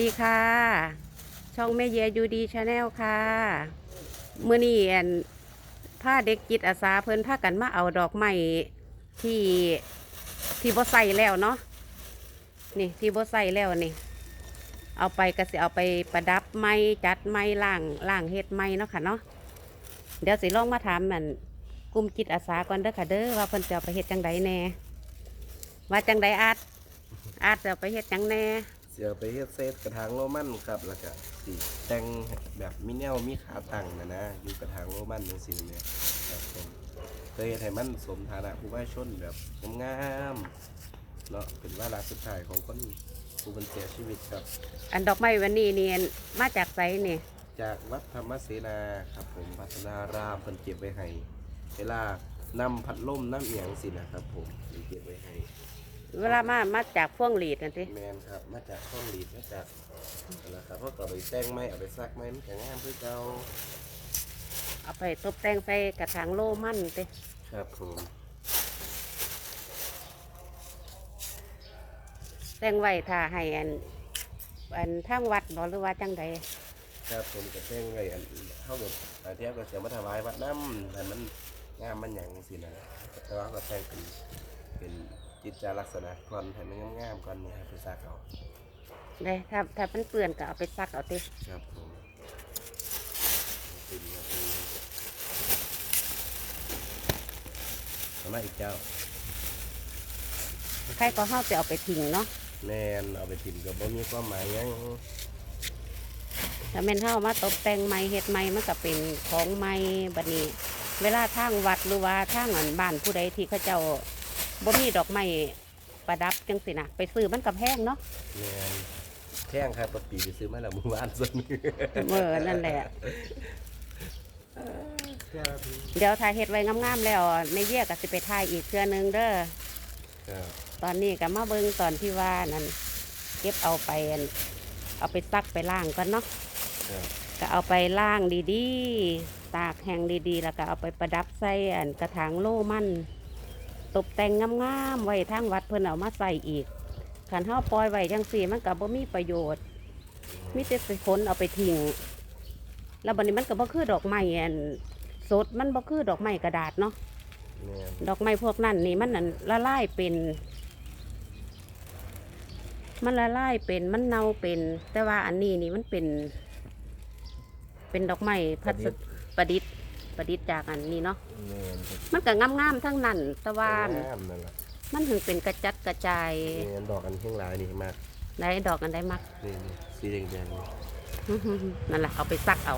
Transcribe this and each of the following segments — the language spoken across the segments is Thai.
ดีค่ะ ช่องแม่เยยูดีชาแนลค่ะเมื่อนี้อนผ้าเด็กจิตอาสาเพิ่นพากันมาเอาดอกไม้ที่ที่บ่ใส่แล้วเนาะนี่ที่บ่ใส่แล้วนี่ เอาไปก็สิเอาไปประดับไม้จัดไม้ล่างล่างเฮ็ดไม้เนาะค่ะเนาะเดี๋ยวสิลองมาถามมันกลุ่มจิตอาสาก่อนเด้อค่ะเด้อว่าเพิ่นจะไปเฮ็ดจังใดแน่ว่าจังใดอาจอาจจะไปเฮ็ดจังแน่ สียไปเฮ็ดเซตกระถางโรมันครับแล้วก็สีแต่งแบบมีแนวมีขาตั้งนะนะอยู่กระถางโรมันจังซี่เนี่ยครับผมเคยเฮ็ดให้มันสมฐานะผู้ว่าชนแบบงามๆเนาะเป็นวาระสุดท้ายของคนผู้เป็นเสียชีวิตครับ อันดอกไม้วันนี้นี่มาจากไสนี่จากวัดธรรมเสนาครับผมพัฒนารามเพิ่นเก็บไว้ให้เวลานำพัดลมน้ำเอียงสินะครับผมเพิ่นเก็บไว้ให้ เวลามามาจากพวงหลีดนั่นสิแมนครับมาจากห้องลีดมาจากนั่นแหละครับเพราะก็เอาไปแต่งไม้เอาไปซักไม้มันก็งามคือเก่าเอาไปตกแต่งใส่กระถางโลมันสิครับผมแต่งไว้ถ้าให้อันอันทางวัดบอหรือว่าจังใดครับผมก็แต่งไว้อันเท่ากับอาเทียบก็เสียมาถวายวัดน้ำแต่มันงามมันหยังสินะแต่ว่าก็แต่งเป็นเป็น จิตจาลักษณะก่อนให้มันงามๆก่อนเนี่ยครับไปซักเอาได้ถ้าถ้ามันเปื่อนก็เอาไปซักเอาติครับผมเป็นครับเป็นเอามาอีกเจ้าใครก็เฮาจะเอาไปทิ้งเนาะแมนเอาไปถิ่มกับบ่มีความหมายหยังถ้าแม่นเฮามาตกแต่งไม้เฮ็ดไม้มันก็เป็นของไม้บัดนี้ เวลาทางวัดหรือว่าทางอันบ้านผู้ใดที่เขาเจ้า บ่มีดอกไม้ประดับจังสินะไปซื้อมันกับแพงเนาะแมนแท่งครับปะปีไปซื้อมาแล้วเมื่อวานส่วนนี้เมื่อนั่นแหละ เดี๋ยวถ่ายเฮ็ดไว้งามๆแล้วในเยี่ยก็สิไปถ่ายอีกเทื่อนึงเด้อครับตอนนี้ก็มาเบิ่งตอนที่ว่านั่นเก็บเอาไปอั่นเอาไปซักไปล้างก่อนเนาะครับก็เอาไปล้างดีๆ ตากแห้งดีๆ แล้วก็เอาไปประดับใส่อันกระถางโล่มัน ตกแต่งงามๆไว้ทางวัดเพิ่นเอามาใส่อีกขันเฮาปล่อยไว้จังสี่มันก็บ่มีประโยชน์มีแต่สิคนเอาไปทิ้งแล้วบัดนี้มันก็บ่คือดอกไม้อันสดมันบ่คือดอกไม้กระดาษเนาะแมนดอกไม้พวกนั้นนี่มันนั่นละลายเป็น มันละลายเป็นมันเน่าเป็น แต่ว่าอันนี้นี่มันเป็น เป็นดอกไม้พัสดุประดิษฐ์ ประดิษฐ์จากอันนี้เนาะแมนครับมันก็งามๆทั้งนั้นแต่ว่างามนั่นแหละมันถึงเป็นกระจัดกระจายแมนดอกอันข้างหลายนี่มากได้ดอกอันได้มัก นี่นี่สีแดงแดงๆนี่นั่นแหละเอาไปซักเอา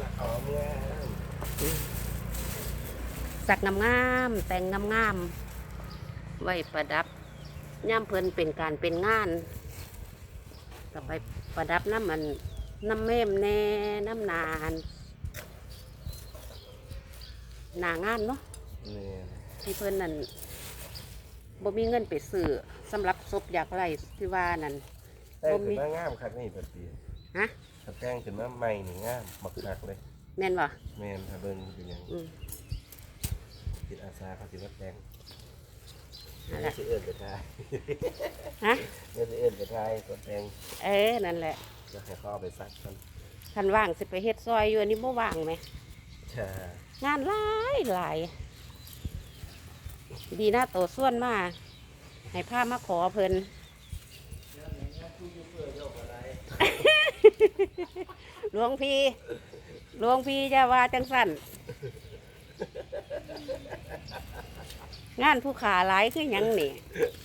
สักเอาเมื่อสักงามๆแต่งงามๆไว้ประดับย่ำเพิ่นเป็นการเป็นงานก็ไปประดับน้ำมัน น้ำแม่มแน่น้ำนานหนางานเนาะแมนที่เพิ่นนั่นบ่มีเงินไปซื้อสำหรับศพอยากไรที่ว่านั่น แต่งบ่มี ขึ้นมางามคักนี่ปะปีฮะถ้าแต่งขึ้นมาใหม่นี่งามบักคักเลยแม่นบ่แมนถ้าเบิ่งเป็นหยังอืม จิตอาสาเขาสิมาแต่งนั่นแหไม่ละสิเอื้อนไปทายฮะไม่สิเอื้อนไปทายตัวแต่งเออนั่นแหละ จะให้เขาเอาไปซักกันคันว่างสิไปเฮ็ดซอยอยู่อันนี้บ่ว่างไหม ใช่งานหลายหลาย ดีนะโตส่วนมา ให้พามาขอเพิ่น หลวงพี่ หลวงพี่จะว่าจังสั่น งานผู้ขาหลายคือหยังนี่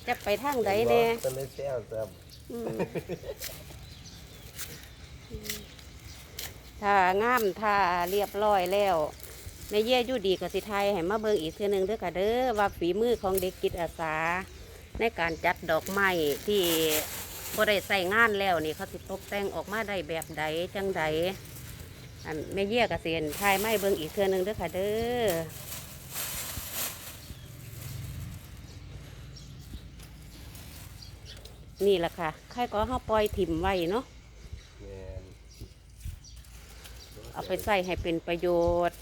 จะไปทางใดแน่ ก็เลยแซวซ้อืม ถ้างามถ้าเรียบร้อยแล้วในเยี่ยยู่ดีกับสิไทยให้มาเบิ่งอีกเทื่อหนึงเด้อค่ะเด้อว่าฝีมือของเด็กกิจอาสา ในการจัดดอกไม้ที่บ่ได้ใส่งานแล้วนี่เขาสิตกแต่งออกมาได้แบบใดจังใดอันแม่เยี่ยกับเสียนไทยไม่เบิ่งอีกเทื่อหนึงเด้อค่ะเด้อนี่แหละค่ะใครก็เฮาปล่อยถิ่มไว้เนาะ เอาไปใส่ให้เป็นประโยชน์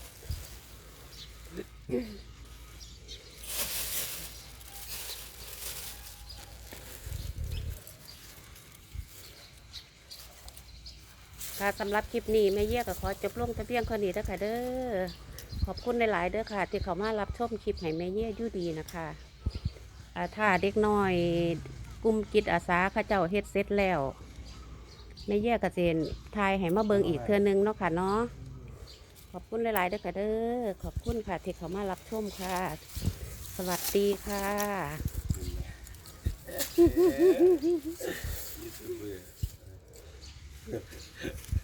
ค่ะสำหรับคลิปนี้แม่เยี่ยก็ขอจบลงตะเพียงคนนี้เด้อค่ะเด้อขอบคุณหลายๆเด้อค่ะ ที่เขามารับชมคลิปให้แม่เยี่ยยู่ดีนะคะถ้าเด็กน้อยกุมกิจอาสาข้าเจ้าเฮ็ดเซ็จแล้ว แม่เยี่ยก็เจนทายให้มาเบิงอีกเทื่อนึงเนาะค่ะเนาะขอบคุณหลายๆด้วยค่ะเด้อขอบคุณค่ะที่เขามารับชมค่ะ สวัสดีค่ะเบอร์